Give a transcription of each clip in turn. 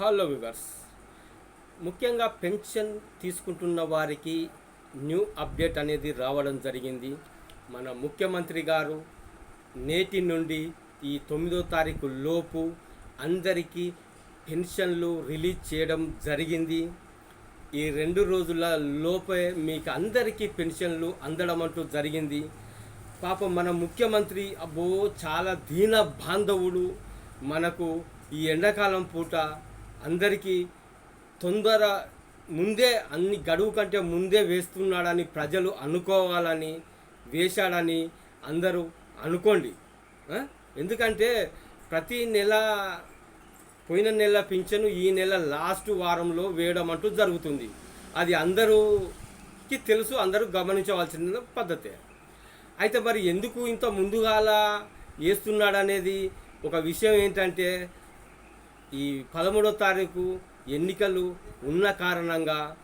Hello viewers ముఖ్యంగా pension తీసుకుంటున్న వారికి న్యూ అప్డేట్ అనేది రావడం జరిగింది. మన ముఖ్యమంత్రి గారు నేటి నుండి ఈ తొమ్మిదో తారీఖు లోపు అందరికీ పెన్షన్లు రిలీజ్ చేయడం జరిగింది. ఈ రెండు రోజుల లోపే మీకు అందరికీ పెన్షన్లు అందడం అంటూ జరిగింది. పాపం మన ముఖ్యమంత్రి అబ్బో చాలా దీన బాంధవుడు. మనకు ఈ ఎండాకాలం పూట అందరికీ తొందర ముందే అన్ని గడువు కంటే ముందే వేస్తున్నాడని ప్రజలు అనుకోవాలని వేశాడని అందరూ అనుకోండి. ఎందుకంటే ప్రతి నెల పోయిన నెల పింఛను ఈ నెల లాస్ట్ వారంలో వేయడం అంటూ జరుగుతుంది. అది అందరూకి తెలుసు అందరూ గమనించవలసిన పద్ధతే. అయితే మరి ఎందుకు ఇంత ముందుగాల వేస్తున్నాడనేది ఒక విషయం ఏంటంటే ఈ పదమూడో తారీఖు ఎన్నికలు ఉన్న కారణంగా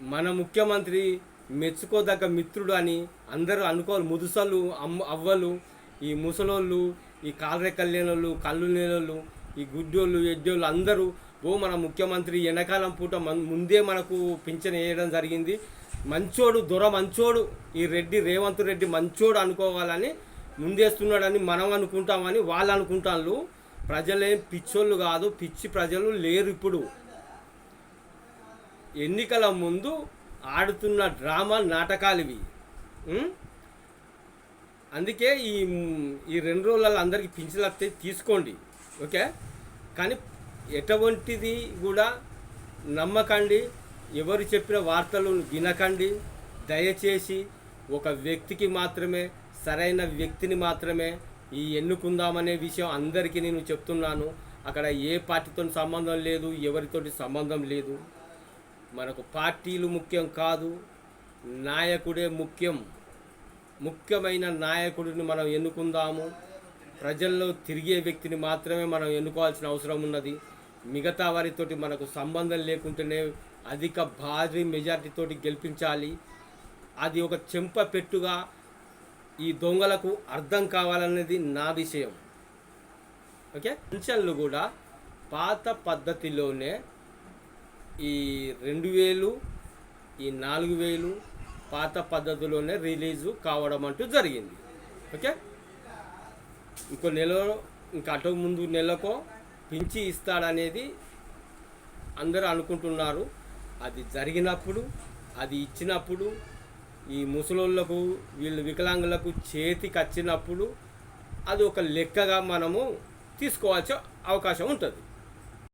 మన ముఖ్యమంత్రి మెచ్చుకోదగ్గ మిత్రుడు అని అందరూ అనుకోవాలి ముదుసలు అమ్మ అవ్వలు ఈ ముసలోళ్ళు ఈ కాలరెక్కలు లేనోళ్ళు కళ్ళు లేనోళ్ళు ఈ గుడ్డోళ్ళు ఎడ్డోళ్ళు అందరూ ఓ మన ముఖ్యమంత్రి ఎండాకాలం పూట మన్ ముందే మనకు పింఛన్ వేయడం జరిగింది. మంచోడు దొర మంచోడు ఈ రెడ్డి రేవంత్ రెడ్డి మంచోడు అనుకోవాలని ముందేస్తున్నాడని మనం అనుకుంటామని వాళ్ళు అనుకుంటాను ప్రజలేం పిచ్చోళ్ళు కాదు పిచ్చి ప్రజలు లేరు ఇప్పుడు. ఎన్నికల ముందు ఆడుతున్న డ్రామా నాటకాలు ఇవి అందుకే ఈ ఈ రెండు రోజులలో అందరికీ పింఛన్లు వస్తే తీసుకోండి. ఓకే? కానీ ఎటువంటిది కూడా నమ్మకండి. ఎవరు చెప్పిన వార్తలు వినకండి. దయచేసి ఒక వ్యక్తికి మాత్రమే సరైన వ్యక్తిని మాత్రమే ఈ ఎన్నుకుందామనే విషయం అందరికీ నేను చెప్తున్నాను. అక్కడ ఏ పార్టీతో సంబంధం లేదు ఎవరితోటి సంబంధం లేదు. మనకు పార్టీలు ముఖ్యం కాదు నాయకుడే ముఖ్యం. ముఖ్యమైన నాయకుడిని మనం ఎన్నుకుందాము. ప్రజల్లో తిరిగే వ్యక్తిని మాత్రమే మనం ఎన్నుకోవాల్సిన అవసరం ఉన్నది. మిగతా వారితోటి మనకు సంబంధం లేకుంటేనే అధిక భారీ మెజార్టీతోటి గెలిపించాలి. అది ఒక చెంప పెట్టుగా ఈ దొంగలకు అర్థం కావాలనేది నా విషయం. ఓకే? పెన్షన్లు కూడా పాత పద్ధతిలోనే ఈ రెండు వేలు ఈ నాలుగు వేలు పాత పద్ధతిలోనే రిలీజు కావడం అంటూ జరిగింది. ఓకే? ఇంకో నెల ఇంకా అటు ముందు నెలకో పెంచి ఇస్తాడనేది అందరూ అనుకుంటున్నారు. అది జరిగినప్పుడు అది ఇచ్చినప్పుడు ఈ ముసలోళ్ళకు వీళ్ళు వికలాంగులకు చేతికి వచ్చినప్పుడు అది ఒక లెక్కగా మనము తీసుకోవాల్సిన అవకాశం ఉంటుంది.